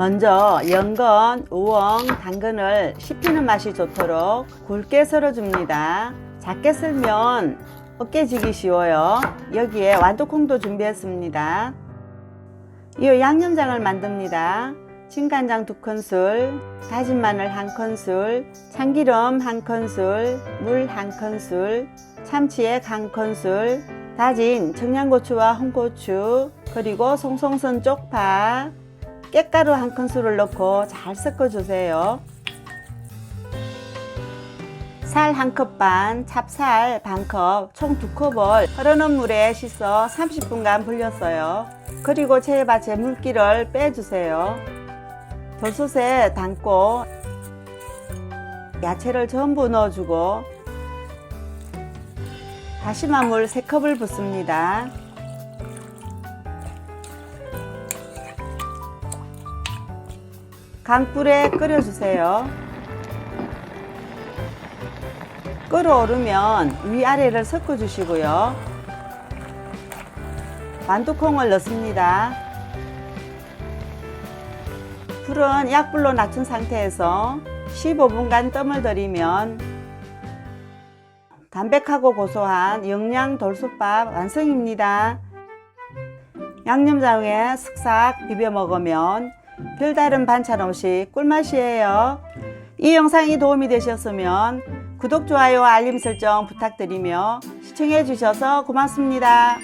먼저 연건, 우엉, 당근을 씹히는 맛이 좋도록 굵게 썰어줍니다. 작게 썰면 으깨지기 쉬워요. 여기에 완두콩도 준비했습니다. 이 양념장을 만듭니다. 진간장 두 큰술, 다진 마늘 한 큰술, 참기름 한 큰술, 물한 큰술, 참치액 한 큰술, 다진 청양고추와 홍고추, 그리고 송송선 쪽파, 깻가루 한 큰술을 넣고 잘 섞어주세요. 살 한 컵 반, 찹쌀 반 컵, 총 두 컵을 흐르는 물에 씻어 30분간 불렸어요. 그리고 채밭에 물기를 빼주세요. 돌솥에 담고 야채를 전부 넣어주고 다시마 물 3컵을 붓습니다. 강불에 끓여주세요. 끓어오르면 위아래를 섞어주시고요. 만두콩을 넣습니다. 불은 약불로 낮춘 상태에서 15분간 뜸을 들이면 담백하고 고소한 영양 돌솥밥 완성입니다. 양념장에 슥싹 비벼 먹으면 별다른 반찬 없이 꿀맛이에요. 이 영상이 도움이 되셨으면 구독, 좋아요, 알림 설정 부탁드리며 시청해 주셔서 고맙습니다.